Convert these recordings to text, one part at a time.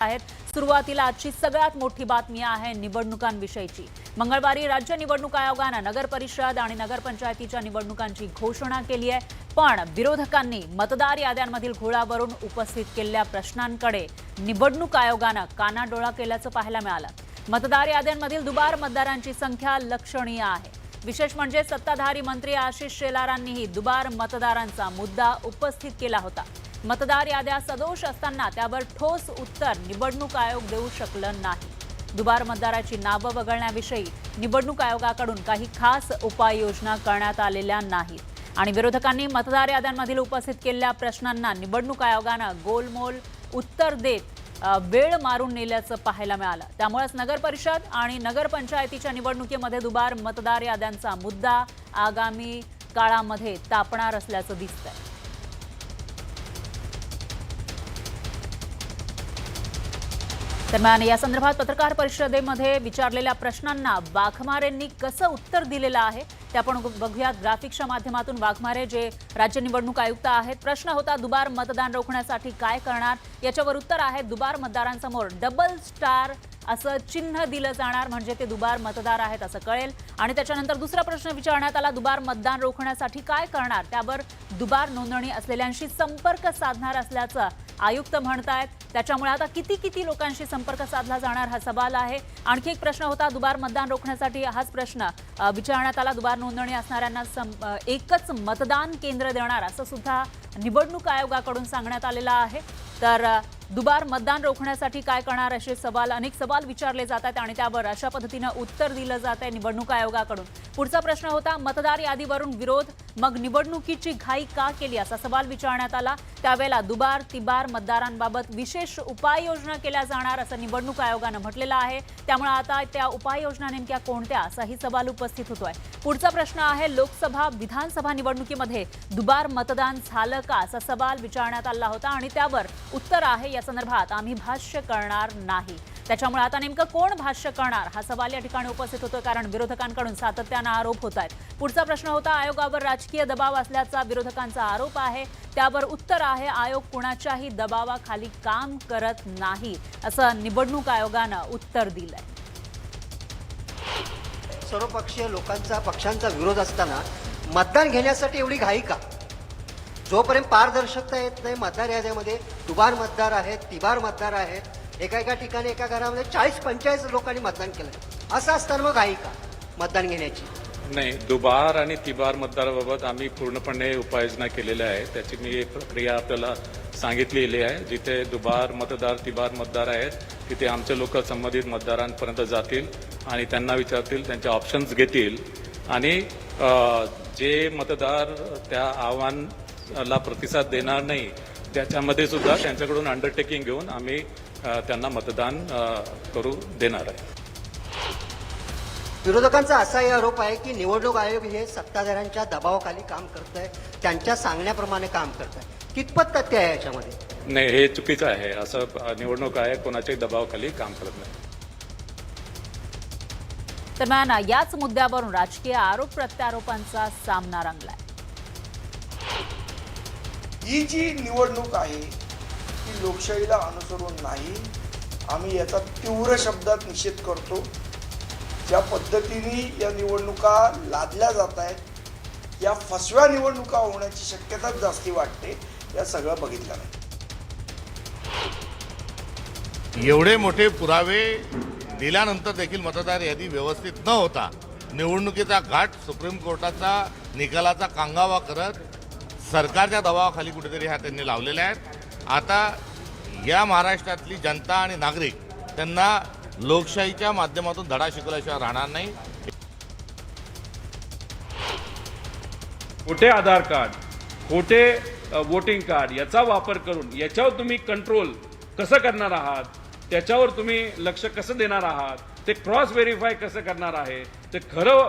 आहेत. सुरुवातीला आजची सगळ्यात मोठी बातमी आहे निवडणुकांविषयीची. मंगळवारी राज्य निवडणूक आयोगानं नगर परिषद आणि नगरपंचायतीच्या निवडणुकांची घोषणा केली आहे. पण विरोधकांनी मतदार याद्यांमधील घोळावरून उपस्थित केलेल्या प्रश्नांकडे निवडणूक आयोगानं कानाडोळा केल्याचं पाहायला मिळालं. मतदार याद्यांमधील दुबार मतदारांची संख्या लक्षणीय आहे. विशेष म्हणजे सत्ताधारी मंत्री आशिष शेलारांनीही दुबार मतदारांचा मुद्दा उपस्थित केला होता. मतदार याद्या सदोष असताना त्यावर ठोस उत्तर निवडणूक आयोग देऊ शकलं नाही. दुबार मतदाराची नावं वगळण्याविषयी निवडणूक आयोगाकडून काही खास उपाययोजना करण्यात आलेल्या नाहीत. आणि विरोधकांनी मतदार याद्यांमधील उपस्थित केलेल्या प्रश्नांना निवडणूक आयोगानं गोलमोल उत्तर देत वेळ मारून नेल्याचं पाहायला मिळालं. त्यामुळेच नगर परिषद आणि नगरपंचायतीच्या निवडणुकीमध्ये दुबार मतदार याद्यांचा मुद्दा आगामी काळामध्ये तापणार असल्याचं दिसतंय. दरम्यान या संदर्भात पत्रकार परिषदेमध्ये विचारलेल्या प्रश्नांना वाघमारेंनी कसं उत्तर दिलेलं आहे ते आपण बघूयात. ग्राफिक्सच्या माध्यमातून वाघमारे जे राज्य निवडणूक आयुक्त आहेत प्रश्न होता दुबार मतदान रोखण्यासाठी काय करणार? याच्यावर उत्तर आहे दुबार मतदारांसमोर डबल स्टार असं चिन्ह दिलं जाणार म्हणजे ते दुबार मतदार आहेत असं कळेल. आणि त्याच्यानंतर दुसरा प्रश्न विचारण्यात आला दुबार मतदान रोखण्यासाठी काय करणार? त्यावर दुबार नोंदणी असलेल्यांशी संपर्क साधणार असल्याचं आयुक्त म्हणतायत त्याच्यामुळे आता किती किती लोकांशी संपर्क साधला जाणार हा सवाल आहे. आणखी एक प्रश्न होता दुबार मतदान रोखण्यासाठी हाच प्रश्न. विचारण्यात आला दुबार नोंदणी असणाऱ्यांना एकच मतदान केंद्र देणार असं सुद्धा निवडणूक आयोगाकडून सांगण्यात आलेलं आहे. तर दुबार मतदान रोखण्यासाठी काय करणार असे सवाल अनेक सवाल विचारले जात आहेत आणि त्यावर अशा पद्धतीनं उत्तर दिलं जात आहे निवडणूक आयोगाकडून. पुढचा प्रश्न होता मतदार यादीवरून विरोध मग निवडणुकीची घाई का केली असा सवाल विचारण्यात आला. त्यावेळेला दुबार तिबार मतदारांबाबत विशेष उपाययोजना केल्या जाणार असं निवडणूक आयोगानं म्हटलेलं आहे. त्यामुळे आता त्या उपाययोजना नेमक्या कोणत्या असाही सवाल उपस्थित होतोय. पुढचा प्रश्न आहे लोकसभा विधानसभा निवडणुकीमध्ये दुबार मतदान झालं का असा सवाल विचारण्यात आला होता आणि त्यावर उत्तर आहे या संदर्भात आम्ही भाष्य करणार नाही. त्याच्यामुळे आता नेमकं कोण भाष्य करणार? हा सवाल या ठिकाणी उपस्थित होतोय कारण विरोधकांकडून सातत्यानं आरोप होत आहेत पुढचा प्रश्न होता आयोगावर राजकीय दबाव असल्याचा विरोधकांचा आरोप आहे. त्यावर उत्तर आहे आयोग कुणाच्याही दबावाखाली काम करत नाही. असं निवडणूक आयोगानं उत्तर दिलंय. सर्वपक्षीय लोकांचा पक्षांचा विरोध असताना मतदान घेण्यासाठी एवढी घाई का? जोपर्यंत पारदर्शकता येत नाही मतदार याद्यामध्ये दुबार मतदार आहेत तिबार मतदार आहेत एका एका ठिकाणी एका घरामध्ये चाळीस पंचेचाळीस लोकांनी मतदान केलं असं असताना मग घाई का? मतदान घेण्याची. नाही दुबार आणि तिबार मतदाराबाबत आम्ही पूर्णपणे उपाययोजना केलेल्या आहे त्याची मी एक प्रक्रिया आपल्याला सांगितलेली आहे. जिथे दुबार मतदार तिबार मतदार आहेत तिथे आमचे लोक संबंधित मतदारांपर्यंत जातील आणि त्यांना विचारतील त्यांचे ऑप्शन्स घेतील. आणि जे मतदार त्या आव्हानाला प्रतिसाद देणार नाही त्याच्यामध्ये सुद्धा त्यांच्याकडून अंडरटेकिंग घेऊन आम्ही त्यांना मतदान करू देणार आहे. विरोधकांचा असाही आरोप आहे की निवडणूक आयोग हे सत्ताधाऱ्यांच्या दबावाखाली काम करत आहे त्यांच्या सांगण्याप्रमाणे काम करत आहे कितपत तथ्य आहे याच्यामध्ये? नाही हे चुकीचं आहे. असं निवडणूक आयोग कोणाच्याही दबावाखाली काम करत नाही. दरम्यान याच मुद्द्यावरून राजकीय आरोप प्रत्यारोपांचा सामना रंगलाय. ही जी निवडणूक आहे ती लोकशाहीला अनुसरून नाही. आम्ही याचा तीव्र शब्दात निषेध करतो. ज्या पद्धतीने या निवडणुका लादल्या जात आहेत या फसव्या निवडणुका होण्याची शक्यताच जास्ती वाटते या सगळं बघितलं नाही. एवढे मोठे पुरावे दिल्यानंतर देखील मतदार यादी व्यवस्थित न होता निवडणुकीचा घाट सुप्रीम कोर्टाचा निकालाचा कांगावा करत सरकारच्या दबावाखाली कुठेतरी ह्या त्यांनी लावलेल्या आहेत. आता या महाराष्ट्रातली जनता आणि नागरिक त्यांना लोकशाहीच्या माध्यमातून धडा शिकवल्याशिवाय राहणार नाही. खोटे आधार कार्ड? खोटे वोटिंग कार्ड याचा वापर करून याच्यावर तुम्ही कंट्रोल कसं करणार आहात? त्याच्यावर तुम्ही लक्ष कसं देणार आहात? ते क्रॉस व्हेरीफाय कसं करणार आहे? ते खरं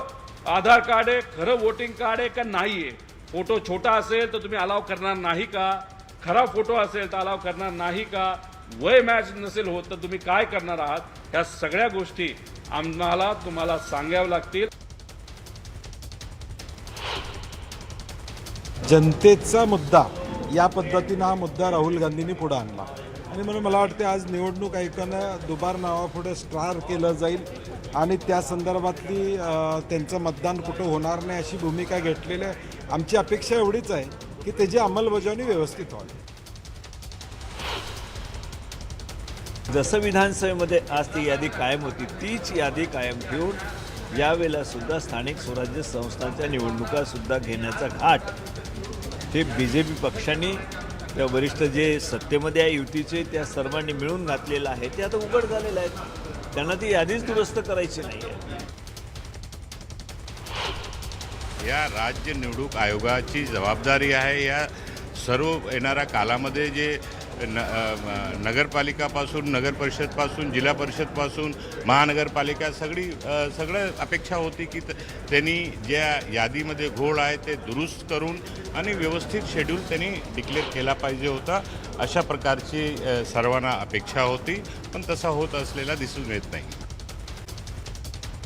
आधार कार्ड आहे खरं वोटिंग कार्ड आहे का नाही आहे फोटो छोटा असेल तर तुम्ही अलाव करणार नाही का? खरा फोटो असेल तर अलाव करणार नाही का? वय मॅच नसेल होत तर तुम्ही काय करणार आहात? ह्या सगळ्या गोष्टी आम्हाला तुम्हाला सांगाव्या लागतील. जनतेचा मुद्दा. या पद्धतीनं हा मुद्दा राहुल गांधींनी पुढे आणला. आणि म्हणून मला वाटते आज निवडणूक आयोगानं दुबार नावापुढे स्टार केलं जाईल. आणि त्या संदर्भातली त्यांचं मतदान कुठं होणार नाही अशी भूमिका घेतलेली आहे. आमची अपेक्षा एवढीच आहे की त्याची अंमलबजावणी व्यवस्थित व्हावी जसं विधानसभेमध्ये आज ती यादी कायम होती तीच यादी कायम ठेवून यावेळेला सुद्धा स्थानिक स्वराज्य संस्थांच्या निवडणुकासुद्धा घेण्याचा घाट हे बी जे पी पक्षाने त्या वरिष्ठ जे सत्तेमध्ये आहे युतीचे त्या सर्वांनी मिळून घातलेलं आहे. ते आता उघड झालेलं आहे. त्यांना ती यादीच दुरुस्त करायची नाही आहे. या राज्य निवडणूक आयोगाची जबाबदारी आहे या सर्व येणाऱ्या कालामध्ये जे न नगरपालिकापासून नगर परिषदपासून जिल्हा परिषदपासून महानगरपालिका सगळी सगळं अपेक्षा होती की त- त्यांनी ज्या यादीमध्ये घोळ आहे ते दुरुस्त करून आणि व्यवस्थित शेड्यूल त्यांनी डिक्लेअर केला पाहिजे होता. अशा प्रकारची सर्वांना अपेक्षा होती पण तसा होत असलेला दिसून येत नाही.